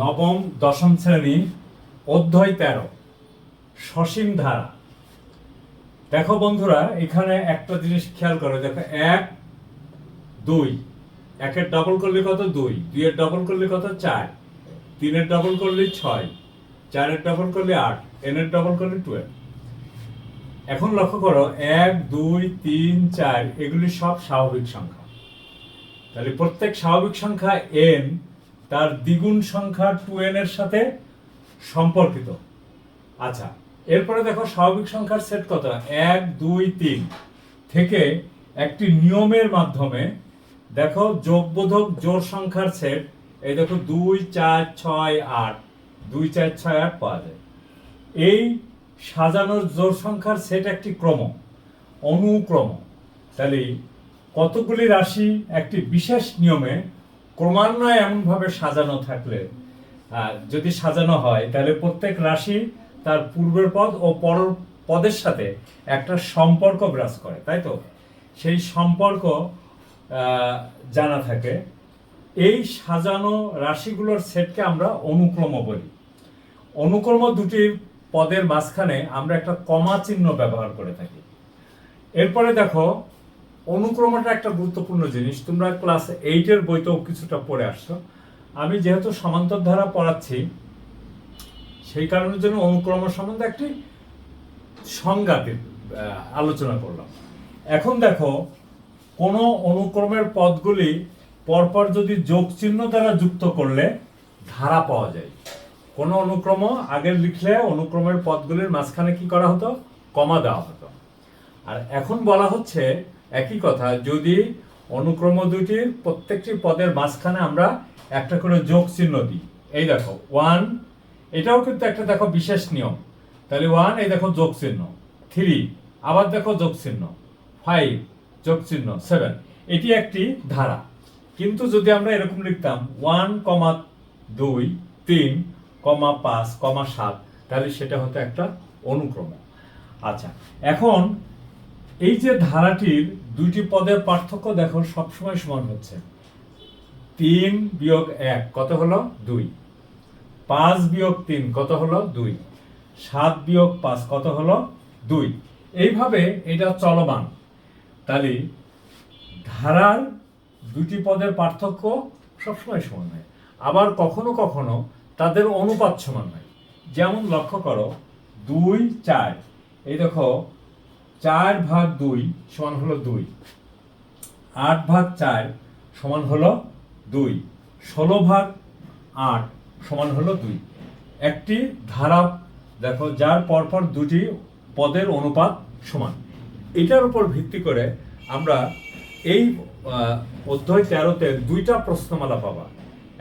নবম, দশম শ্রেণি, অধ্যায় তেরো, সসীম ধারা। দেখো বন্ধুরা, এখানে একটা জিনিস খেয়াল করো, দেখো এক, দুই, একের ডবল করলে কত? দুই, দুইয়ের ডবল করলে কত? চার, তিনের ডবল করলে ছয়, চারের ডবল করলে আট, এনের ডবল করলে টুয়েলভ এখন লক্ষ্য করো, এক, দুই, তিন, চার, এগুলি সব স্বাভাবিক সংখ্যা। তাহলে প্রত্যেক স্বাভাবিক সংখ্যা এন তার দ্বিগুণ সংখ্যা টু এন এর সাথে সম্পর্কিত। আচ্ছা এরপরে দেখো স্বাভাবিক সংখ্যার সেট কত? এক, দুই, তিন। থেকে একটি নিয়মের মাধ্যমে দেখো যোগবোধক জোর সংখ্যার সেট, এই দেখো দুই, চার, ছয়, আট। দুই, চার, ছয়, আট পাওয়া যায়। এই সাজানোর জোর সংখ্যার সেট একটি ক্রম, অনুক্রম। তাহলে কতগুলি রাশি একটি বিশেষ নিয়মে ক্রমান্বয়ে এমনভাবে সাজানো থাকলে যদি সাজানো হয়, তাহলে প্রত্যেক রাশি তার পূর্বের পদ ও পর পদের সাথে একটা সম্পর্ক বিরাজ করে, তাই তো? সেই সম্পর্ক জানা থাকে। এই সাজানো রাশিগুলোর সেটকে আমরা অনুক্রম বলি। অনুক্রম দুটি পদের মাঝখানে আমরা একটা কমা চিহ্ন ব্যবহার করে থাকি। এরপরে দেখো অনুক্রমটা একটা গুরুত্বপূর্ণ জিনিস। তোমরা ক্লাস এইটের বইতেও কিছুটা পড়ে আসছো। আমি যেহেতু সমান্তর ধারা পড়াচ্ছি, সেই কারণের জন্য অনুক্রম সম্বন্ধে একটি সংজ্ঞাতে আলোচনা করলাম। এখন দেখো, কোনো অনুক্রমের পদগুলি পরপর যদি যোগ চিহ্ন দ্বারা যুক্ত করলে ধারা পাওয়া যায়। কোন অনুক্রম আগে লিখলে অনুক্রমের পদগুলির মাঝখানে কি করা হতো? কমা দেওয়া হতো। আর এখন বলা হচ্ছে একই কথা, যদি অনুক্রম দুটির প্রত্যেকটি পদের মাঝখানে আমরা একটা করে যোগ চিহ্ন দিই। এই দেখো ওয়ান এটাও কিন্তু একটা দেখো বিশেষ নিয়ম। তাহলে ওয়ান এই দেখো যোগ চিহ্ন। থ্রি আবার দেখো যোগ চিহ্ন। ফাইভ যোগ চিহ্ন। সেভেন এটি একটি ধারা। কিন্তু যদি আমরা এরকম লিখতাম ওয়ান কমা দুই, তিন কমা পাঁচ কমা সাত, তাহলে সেটা হতো একটা অনুক্রম। আচ্ছা এখন এই যে ধারাটির দুইটি পদের পার্থক্য দেখো সবসময় সমান হচ্ছে। তিন বিয়োগ এক, কত হলো? দুই। পাঁচ বিয়োগ তিন, কত হলো? দুই। সাত বিয়োগ পাঁচ, কত হলো? দুই। এইভাবে এটা চলমান। তাহলে ধারার দুটি পদের পার্থক্য সবসময় সমান হয় আবার কখনো কখনো তাদের অনুপাত সমান হয় যেমন লক্ষ্য করো, দুই, চার। এই দেখো চার ভাগ দুই সমান হলো দুই। আট ভাগ চার সমান হলো দুই। ষোলো ভাগ আট সমান হলো দুই। একটি ধারা দেখো, যার পরপর দুটি পদের অনুপাত সমান। এটার উপর ভিত্তি করে আমরা এই অধ্যায় তেরোতে দুইটা প্রশ্নমালা পাবা।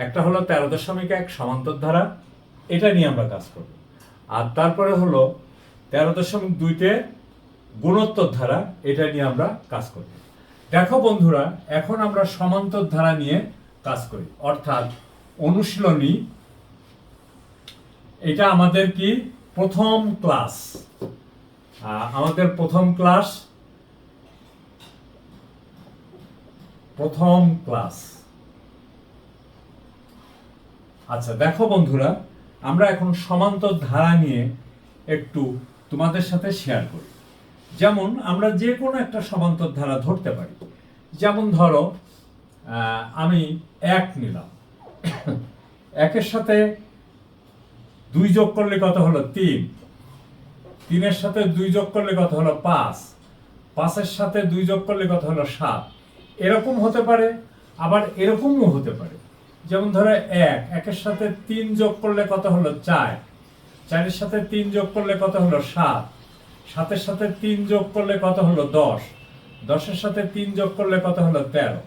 একটা হলো তেরো দশমিক এক সমান্তর ধারা, এটা নিয়ে আমরা কাজ করব। আর তারপরে হলো তেরো দশমিক দুইতে গুণোত্তর ধারা, এটা নিয়ে আমরা কাজ করি। দেখো বন্ধুরা, এখন আমরা সমান্তর ধারা নিয়ে কাজ করি। অর্থাৎ অনুশীলনী, এটা আমাদের কি? প্রথম ক্লাস। আমাদের প্রথম ক্লাস প্রথম ক্লাস। আচ্ছা দেখো বন্ধুরা, আমরা এখন সমান্তর ধারা নিয়ে একটু তোমাদের সাথে শেয়ার করি। যেমন আমরা যে কোনো একটা সমান্তর ধারা ধরতে পারি। যেমন ধরো আমি এক নিলাম। একের সাথে দুই যোগ করলে কত হলো? তিন। তিনের সাথে দুই যোগ করলে কত হলো? পাঁচ। পাঁচের সাথে দুই যোগ করলে কত হলো? সাত। এরকম হতে পারে, আবার এরকমও হতে পারে। যেমন ধরো, এক। একের সাথে তিন যোগ করলে কত হলো? চার। চারের সাথে তিন যোগ করলে কত হলো? সাত। সাতের সাথে তিন যোগ করলে কত হলো দশ? দশের সাথে তিন যোগ করলে কত হলো তেরো?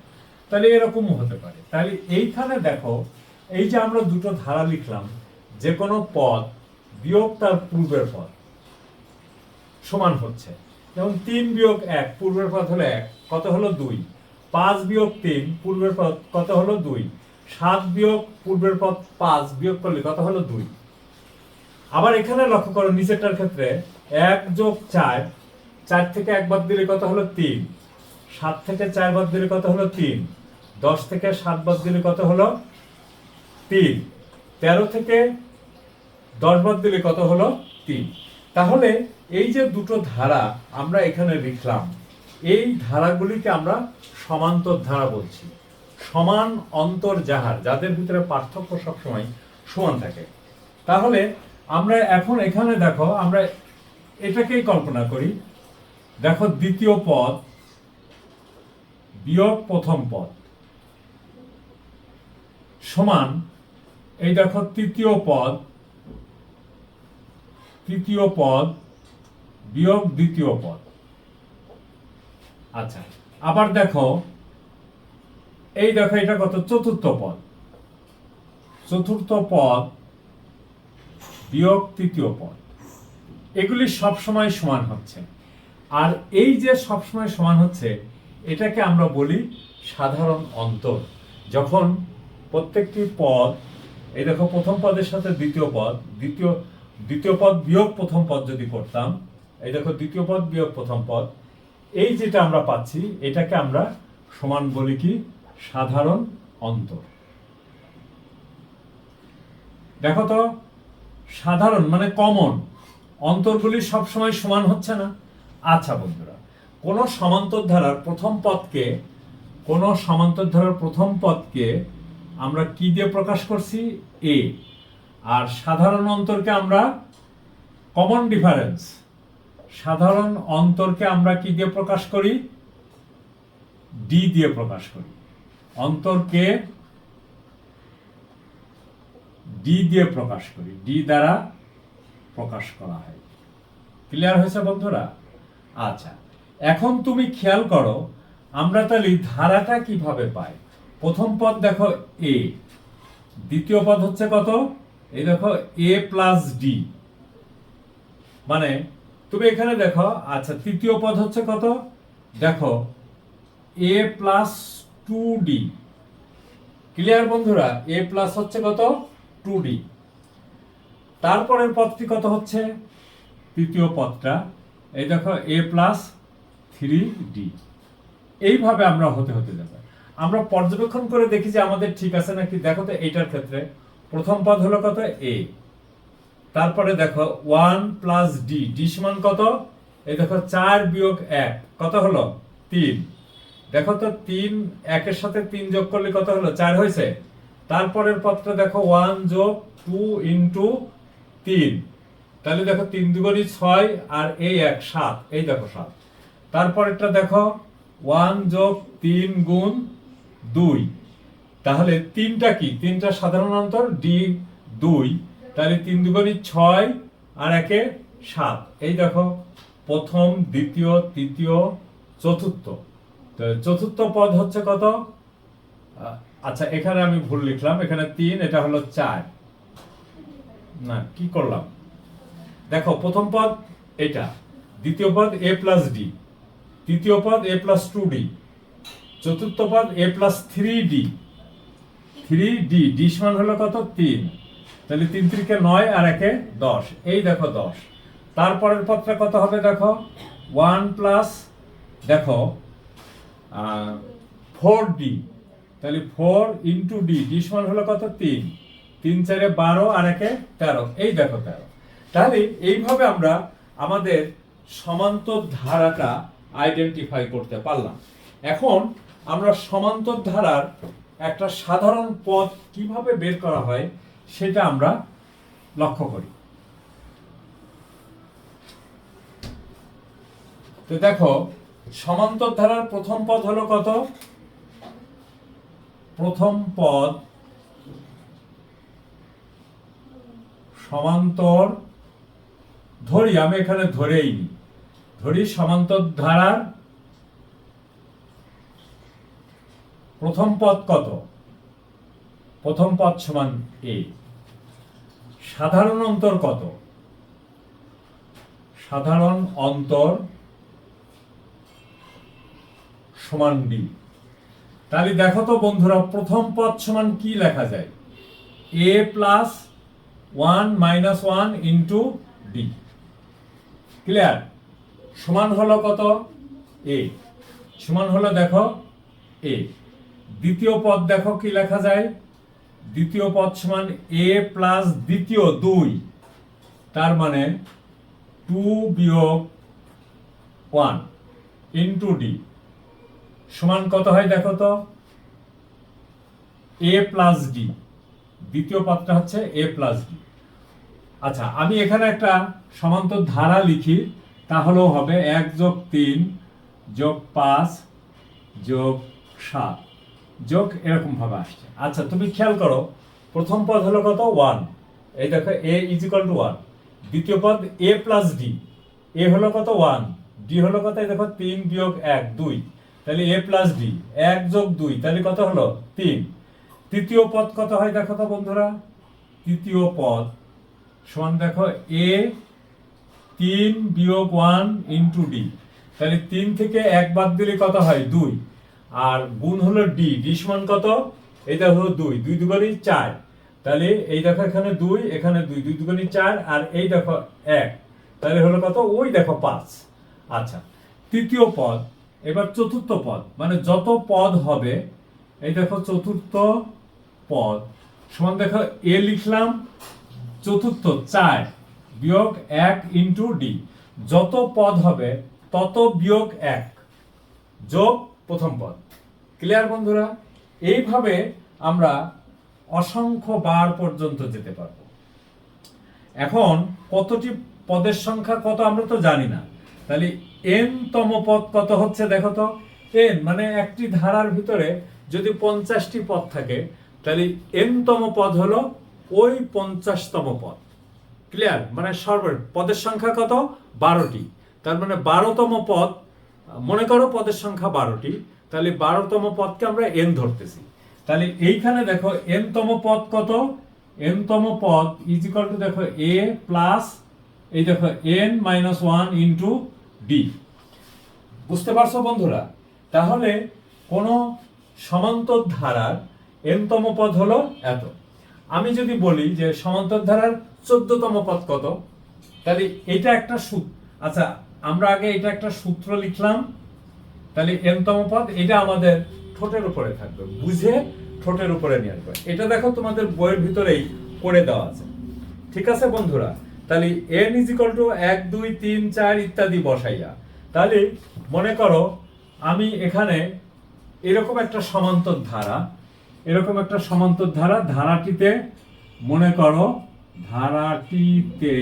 তাহলে এরকমও হতে পারে। তাহলে এইখানে দেখো, এই যে আমরা দুটো ধারা লিখলাম, যে কোনো পদ বিয়োগ তার পূর্বের পদ সমান হচ্ছে। যেমন তিন বিয়োগ এক, পূর্বের পদ হলো এক, কত হলো দুই? পাঁচ বিয়োগ তিন, পূর্বের পদ কত হলো দুই? সাত বিয়োগ, পূর্বের পদ পাঁচ বিয়োগ করলে কত হলো দুই? আবার এখানে লক্ষ্য করো, নিচেরটার ক্ষেত্রে এক যোগ চার চার থেকে এক বাদ দিলে কত হলো তিন? সাত থেকে চার বাদ দিলে কত হলো তিন? দশ থেকে সাত বাদ দিলে কত হলো তিন? তেরো থেকে দশ বাদ দিলে কত হলো তিন? তাহলে এই যে দুটো ধারা আমরা এখানে লিখলাম, এই ধারাগুলিকে আমরা সমান্তর ধারা বলছি। সমান অন্তর যাহার, যাদের ভিতরে পার্থক্য সবসময় সমান থাকে। তাহলে আমরা এখন এখানে দেখো, আমরা এটাকেই কল্পনা করি। দেখো দ্বিতীয় পদ, বিয়োগ প্রথম পদ। সমান, এই দেখো তৃতীয় পদ তৃতীয় পদ, বিয়োগ দ্বিতীয় পদ। আচ্ছা আবার দেখো, এই দেখো এটা কত? চতুর্থ পদ। চতুর্থ পদ, বিয়োগ তৃতীয় পদ। এগুলি সবসময় সমান হচ্ছে। আর এই যে সবসময় সমান হচ্ছে, এটাকে আমরা বলি সাধারণ অন্তর। যখন প্রত্যেকটি পদ, এই দেখো প্রথম পদের সাথে দ্বিতীয় পদ, দ্বিতীয় দ্বিতীয় পদ বিয়োগ প্রথম পদ যদি করতাম, এই দেখো দ্বিতীয় পদ বিয়োগ প্রথম পদ, এই যেটা আমরা পাচ্ছি, এটাকে আমরা সমান বলি কি? সাধারণ অন্তর। দেখো তো, সাধারণ মানে কমন অন্তরগুলি সবসময় সমান হচ্ছে না। আচ্ছা বন্ধুরা, কোন সমান্তর ধারার প্রথম পদকে, কোন সমান্তর ধারার প্রথম পদকে আমরা কি দিয়ে প্রকাশ করছি? এ আর সাধারণ অন্তরকে আমরা কমন ডিফারেন্স সাধারণ অন্তরকে আমরা কি দিয়ে প্রকাশ করি? ডি দিয়ে প্রকাশ করি। অন্তরকে ডি দিয়ে প্রকাশ করি। ডি দ্বারা প্রকাশ করা হয়। ক্লিয়ার হয়েছে বন্ধুরা? আচ্ছা এখন তুমি খেয়াল করো, আমরা তাহলে ধারাটা কীভাবে পাই? প্রথম পদ দেখো এ দ্বিতীয় পদ হচ্ছে কত? এই দেখো এ প্লাস ডি মানে তুমি এখানে দেখো আচ্ছা তৃতীয় পদ হচ্ছে কত? দেখো a plus two d clear বন্ধুরা? এ প্লাস হচ্ছে কত? টু ডি তারপরের পদটি কত হচ্ছে? তৃতীয় পদটা। এই দেখো এ প্লাস থ্রি ডি এইভাবে আমরা হতে হতে যাব। আমরা পর্যবেক্ষণ করে দেখি যে আমাদের ঠিক আছে নাকি। দেখো তো, এইটার ক্ষেত্রে প্রথম পদ হলো কত? এ তারপরে দেখো ওয়ান প্লাস ডি ডি সমান কত? এই দেখো, চার বিয়োগ এক। কত হলো? তিন। দেখো তো, তিন, একের সাথে তিন যোগ করলে কত হলো? চার হয়েছে। তারপরের পদটা দেখো ওয়ান যোগ টু ইন্টু তিন। তাহলে দেখো তিন দুগুণি ছয় আর এই এক, সাত। এই দেখো সাত। তারপরেরটা দেখো, ওয়ান যোগ তিন গুণ দুই। তাহলে তিনটা কি? তিনটা সাধারণ অন্তর, ডি দুই। তাহলে তিন দুগুণি ছয় আর একে সাত। এই দেখো, প্রথম, দ্বিতীয়, তৃতীয়, চতুর্থ। চতুর্থ পদ হচ্ছে কত? আচ্ছা এখানে আমি ভুল লিখলাম। এখানে তিন, এটা হলো চার। না, কি করলাম? দেখো, প্রথম পদ এটা, দ্বিতীয় পদ এ প্লাস ডি তৃতীয় পদ এ প্লাস টু ডি চতুর্থ পদ a plus three d three d d সমান হলো কত? তিন। তাহলে তিন তিরিকে নয় আর একে দশ। এই দেখো দশ। তারপরের পদটা কত হবে দেখো? ওয়ান প্লাস দেখো ফোর ডি তাহলে ফোর ইন্টু ডি ডি সমান হলো কত? তিন। তিন, চারে বারো, আর একে তেরো। এই দেখো তেরো। তাহলে এইভাবে আমরা আমাদের সমান্তর ধারাটা আইডেন্টিফাই করতে পারলাম। এখন আমরা সমান্তর ধারার একটা সাধারণ পথ কীভাবে বের করা হয় সেটা আমরা লক্ষ্য করি। তো দেখো সমান্তর ধারার প্রথম পদ হলো কত? প্রথম পদ সমান্তর ধরি, আমি এখানে ধরেই নি ধরি সমান্তর ধারার প্রথম পদ কত? প্রথম পদ সমান এ সাধারণ অন্তর কত? সাধারণ অন্তর সমান বি তাহলে দেখো তো বন্ধুরা, প্রথম পদ সমান কি লেখা যায়? A plus one minus one into d. Clear? সমান হলো কত? এ। সমান হলো দেখো এ। দ্বিতীয় পদ দেখো কি লেখা যায়? দ্বিতীয় পদ সমান এ প্লাস দ্বিতীয় দুই। তার মানে টু বিয়োগ ওয়ান ইন্টু ডি। সমান কত হয় দেখো তো? A plus d. দ্বিতীয় পদটা হচ্ছে এ প্লাস ডি। আচ্ছা আমি এখানে একটা সমান্তর ধারা লিখি তাহলেও হবে এক যোগ তিন যোগ পাঁচ যোগ সাত। যোগ এরকম ভাবে আসছে। আচ্ছা তুমি খেয়াল করো, প্রথম পদ হলো কত? ওয়ান। এই দেখো, a is equal to one দ্বিতীয় পদ, এ প্লাস ডি এ হলো কত? ওয়ান। ডি হলো কত? এই দেখো, তিন বিয়োগ এক, দুই। তাহলে এ প্লাস ডি এক যোগ দুই। তাহলে কত হলো? তিন। তৃতীয় পদ কত হয় দেখো তো বন্ধুরা? তৃতীয় পদ সমান দেখো এ তিন বিয়োগ ওয়ান ইন্টু ডি তাহলে তিন থেকে এক বাদ দিলে কত হয়? দুই। আর গুণ হলো ডি ডি সমান কত? এটা হলো দুই। দুই দুগুণই চার। তাহলে এই দেখো এখানে দুই এখানে দুই। দুই দুগুণই চার আর এই দেখো এক। তাহলে হলো কত? ওই দেখো পাঁচ। আচ্ছা তৃতীয় পদ। এবার চতুর্থ পদ। মানে যত পদ হবে, এই দেখো চতুর্থ পদ। সমান দেখো এ লিখলাম চতুর্থ, চার, বিয়োগ এক ইন্টু ডি যত পদ হবে, তত বিয়োগ এক। যোগ প্রথম পদ। ক্লিয়ার বন্ধুরা? এইভাবে আমরা অসংখ্য বার পর্যন্ত যেতে পারব। এখন কতটি পদের সংখ্যা কত আমরা তো জানি না। তাহলে এন তম পদ কত হচ্ছে দেখো তো? এন মানে একটি ধারার ভিতরে যদি পঞ্চাশটি পদ থাকে, তাহলে এন তম পদ হলো ওই পঞ্চাশতম পদ। ক্লিয়ার মানে সর্ব পদের সংখ্যা কত? বারোটি। তার মানে বারোতম পদ, মনে করো পদের সংখ্যা বারোটি, তাহলে বারোতম পদকে আমরা এন ধরতেছি। তাহলে এইখানে দেখো এন তম পদ কত? এন তম পদ ইজ ইকাল টু দেখো এ প্লাস এই দেখো n minus one into d বুঝতে পারছ বন্ধুরা? তাহলে কোন সমান্তর ধারার এনতম পদ হলো এত। আমি যদি বলি যে সমান্তর ধারার চোদ্দতম পদ কত? তাহলে এটা একটা সূত্র। আচ্ছা আমরা আগে এটা একটা সূত্র লিখলাম। তাহলে এনতম পদ এটা আমাদের ঠোঁটের উপরে থাকবে। বুঝে ঠোঁটের উপরে নিয়ে আসবে। এটা দেখো তোমাদের বইয়ের ভিতরেই করে দেওয়া আছে। ঠিক আছে বন্ধুরা? তাহলে এন ইজ ইকাল টু এক, দুই, তিন, চার ইত্যাদি বসাইয়া। তাহলে মনে করো, আমি এখানে এরকম একটা সমান্তর ধারা এরকম একটা সমান্তর ধারা ধারাটিতে মনে করো, ধারাটিতে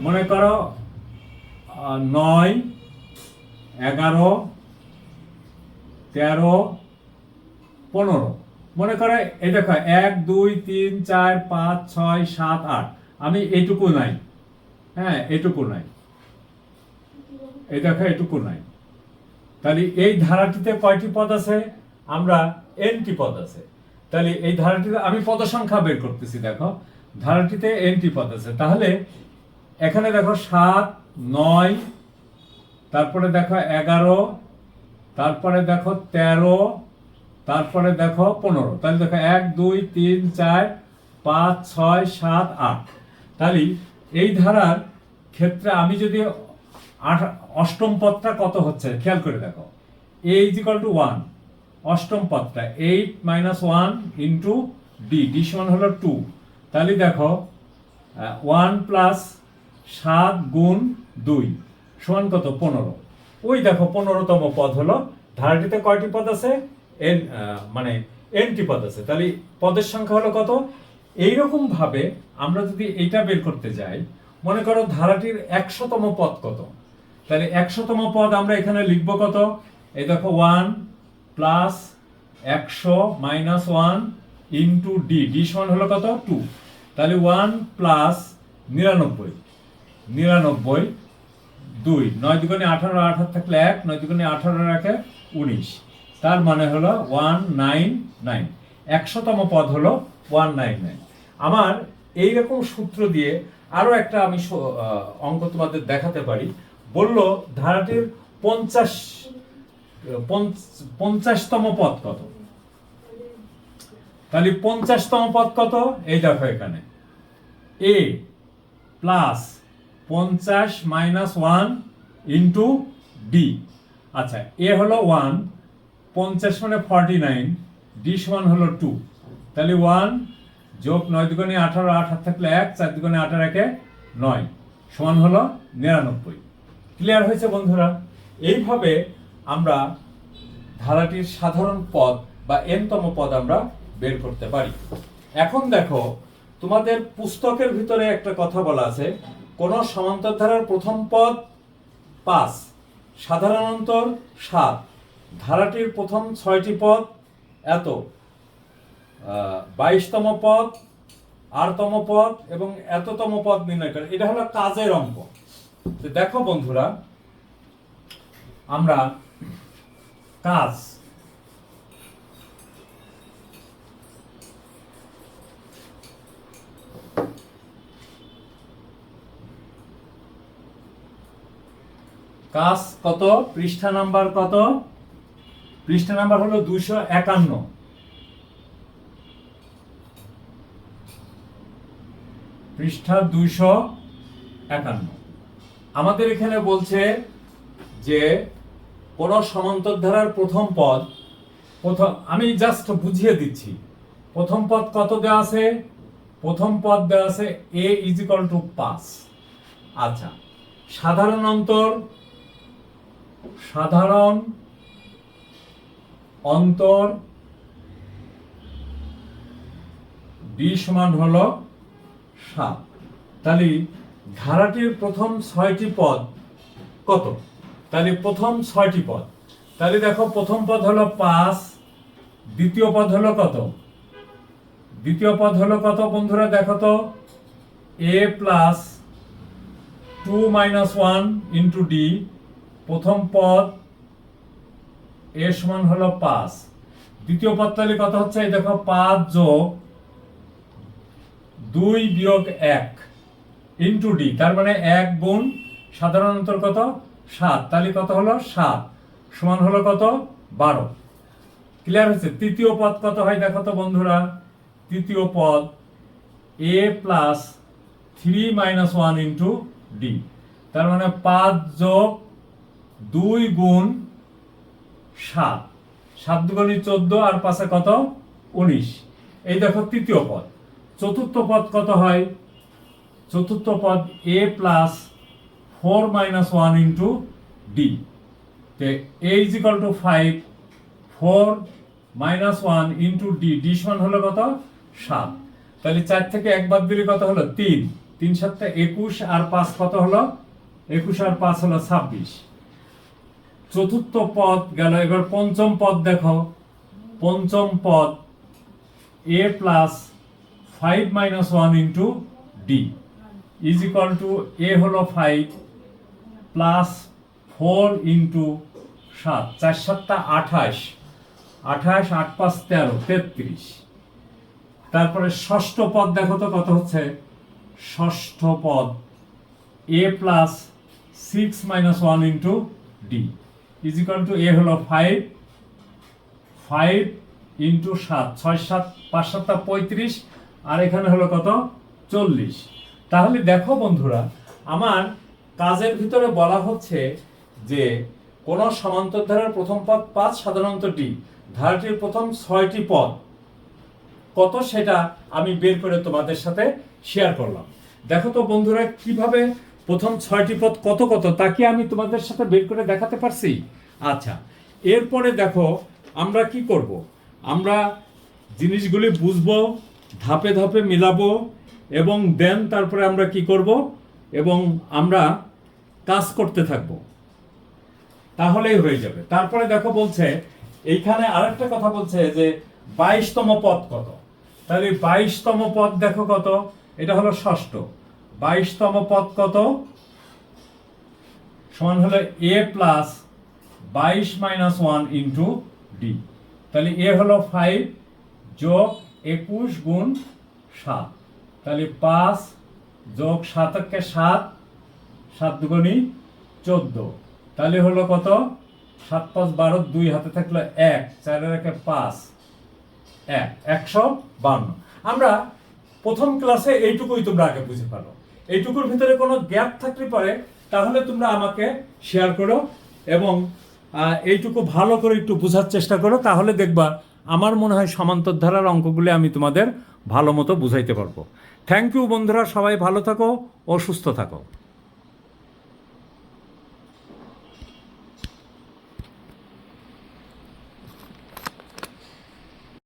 মনে করো নয়, এগারো, তেরো, পনেরো। মনে করে, এই দেখো, এক, দুই, তিন, চার, পাঁচ, ছয়, সাত, আট। আমি এইটুকু নাই। হ্যাঁ এটুকু নাই। এই দেখো, এটুকু নাই। তাহলে এই ধারাটিতে কয়টি পদ আছে? আমরা এনটি পদ আছে। তাহলে এই ধারাটিতে আমি পদ সংখ্যা বের করতেছি, দেখো। ধারাটিতে এনটি পদ আছে। তাহলে এখানে দেখো সাত, নয়, তারপরে দেখো এগারো, তারপরে দেখো তেরো, তারপরে দেখো পনেরো। তাহলে দেখো এক, দুই, তিন, চার, পাঁচ, ছয়, সাত, আট। তাহলে এই ধারার ক্ষেত্রে আমি যদি আট- অষ্টম পদটা কত হচ্ছে? খেয়াল করে দেখো। A is equal to one অষ্টম পদটা eight minus one into d d সমান হলো টু তাহলে দেখো ওয়ান প্লাস সাত গুণ দুই, সমান কত? পনেরো। ওই দেখো, পনেরোতম পদ হলো, ধারাটিতে কয়টি পদ আছে? এন মানে এনটি পদ আছে। তাহলে পদের সংখ্যা হলো কত? এইরকম ভাবে আমরা যদি এইটা বের করতে যাই, মনে করো ধারাটির একশোতম পদ কত? তাহলে একশোতম পদ আমরা এখানে লিখব কত? এই দেখো ওয়ান প্লাস একশো minus one into d d সমান হলো কত? টু তাহলে ওয়ান প্লাস নিরানব্বই। নিরানব্বই, দুই। নয় দুগুণে আঠারো আঠারো থাকলে এক। নয় দুগুণে আঠারো রাখে উনিশ। তার মানে হলো ওয়ান নাইন নাইন একশোতম পদ হলো ওয়ান নাইন নাইন আমার এইরকম সূত্র দিয়ে আরও একটা আমি অঙ্ক তোমাদের দেখাতে পারি। বলল ধারাটির পঞ্চাশ পঞ্চ- পঞ্চাশতম পদ কত? তাহলে পঞ্চাশতম পদ কত? এই দেখো এখানে। এ প্লাস পঞ্চাশ মাইনাস ওয়ান ইন্টু ডি আচ্ছা এ হলো ওয়ান পঞ্চাশ মানে ফর্টি নাইন ডি সমান হলো টু তাহলে ওয়ান যোগ নয় দুগুণে আঠারো হাত থাকলে এক, চার দুগুণে আঠারো একে নয়, সমান হলো নিরানব্বই। ক্লিয়ার হয়েছে বন্ধুরা? এইভাবে আমরা ধারাটির সাধারণ পদ বা এনতম পদ আমরা বের করতে পারি। এখন দেখো, তোমাদের পুস্তকের ভিতরে একটা কথা বলা আছে, কোন সমান্তর ধারার প্রথম পদ পাঁচ সাধারণ অন্তর সাত, ধারাটির প্রথম ছয়টি পদ এত বাইশতম পদ আরতম পদ এবং এততম পদ নির্ণয় করে। এটা হলো কাজের অঙ্ক। দেখো বন্ধুরা, আমরা কাজ। কাজ কত? পৃষ্ঠা নাম্বার কত? পৃষ্ঠা নাম্বার হলো দুইশো একান্ন। পৃষ্ঠা দুইশো একান্ন। আমাদের এখানে বলছে যে কোন সমান্তর ধারার প্রথম পদ, প্রথম, আমি জাস্ট বুঝিয়ে দিচ্ছি। প্রথম পদ কত দেওয়া আছে? প্রথম পদ দেওয়া আছে এ ইজ ইকাল টু পাঁচ। আচ্ছা সাধারণ অন্তর সাধারণ অন্তর ডি সমান হলো সাত। তাহলে ধারাটির প্রথম ছয়টি পদ কত? তাহলে প্রথম ছয়টি পদ। তাহলে দেখো, প্রথম পদ হলো পাঁচ, দ্বিতীয় পদ হলো কত? দ্বিতীয় পদ হলো কত বন্ধুরা, দেখো তো? A plus two minus one into d প্রথম পদ এ সমান হলো পাঁচ। দ্বিতীয় পদ তাহলে কত হচ্ছে? এই দেখো, পাঁচ যোগ দুই বিয়োগ এক ইন্টু ডি তার মানে এক গুণ সাধারণ অন্তর কত? সাত। তাহলে কত হলো? সাত। সমান হলো কত? বারো। ক্লিয়ার হচ্ছে তৃতীয় পদ কত হয় দেখো তো বন্ধুরা। তৃতীয় পদ a plus three minus one into d তার মানে পাঁচ যোগ দুই গুণ সাত। সাত দুগুণি চোদ্দ আর পাশে কত? উনিশ। এই দেখো তৃতীয় পদ। চতুর্থ পদ কত হয়? চতুর্থ পদ a plus four minus one into d. A is equal to five, four minus one into d. D সমান হলো কত? সাত। তাহলে চার থেকে এক বাদ দিলে কত হলো? তিন। তিন সাতটা একুশ আর পাঁচ কত হলো? একুশ আর পাঁচ হলো ছাব্বিশ। চতুর্থ পদ গেল, এবার পঞ্চম পদ দেখো। পঞ্চম পদ a plus five minus one into d. Is equal to a হলো ফাইভ প্লাস ফোর ইন্টু সাত, চার সাতটা আঠাশ আঠাশ, আট পাঁচ তেরো, তেত্রিশ। তারপরে ষষ্ঠ পদ দেখো তো কত হচ্ছে? ষষ্ঠ পদ a plus six minus one into d is equal to a হলো ফাইভ ফাইভ ইন্টু সাত, ছয় সাত, পাঁচ সাতটা পঁয়ত্রিশ, আর এখানে হলো কত? চল্লিশ। তাহলে দেখো বন্ধুরা, আমার কাজের ভিতরে বলা হচ্ছে যে, কোন সমান্তর ধারার প্রথম পদ পাঁচ, সাধারণত ডি। ধারাটির প্রথম ছয়টি পদ। কত সেটা আমি বের করে তোমাদের সাথে শেয়ার করলাম। দেখো তো বন্ধুরা, কীভাবে প্রথম ছয়টি পদ কত কত, তা কি আমি তোমাদের সাথে বের করে দেখাতে পারছি? আচ্ছা এরপরে দেখো আমরা কি করব? আমরা জিনিসগুলি বুঝব, ধাপে ধাপে মিলাবো এবং দেন তারপরে আমরা কি করব? এবং আমরা কাজ করতে থাকব। তাহলেই হয়ে যাবে। তারপরে দেখো বলছে, এইখানে আরেকটা কথা বলছে যে বাইশতম পদ কত? তাহলে বাইশতম পদ দেখো কত? এটা হলো ষষ্ঠ। বাইশতম পদ কত? সমান হলো এ প্লাস বাইশ মাইনাস ওয়ান ইন্টু ডি। তাহলে এ হলো ফাইভ যোগ একুশ গুণ সাত। তাহলে পাঁচ যোগ সাতকে সাত সাত দুগুণি চোদ্দ। তাহলে হলো কত? সাত পাঁচ বারো দুই হাতে থাকল এক চারের একে পাঁচ, এক, একশো বান্ন। আমরা প্রথম ক্লাসে এইটুকুই তোমরা আগে বুঝে পারো। এইটুকুর ভিতরে কোনো গ্যাপ থাকলে পরে, তাহলে তোমরা আমাকে শেয়ার করো এবং এইটুকু ভালো করে একটু বোঝার চেষ্টা করো, তাহলে দেখবা আমার মনে হয় সমান্তর ধারার অঙ্কগুলি আমি তোমাদের ভালো মতো বুঝাইতে পারব। থ্যাংক ইউ বন্ধুরা সবাই ভালো থাকো ও সুস্থ থাকো।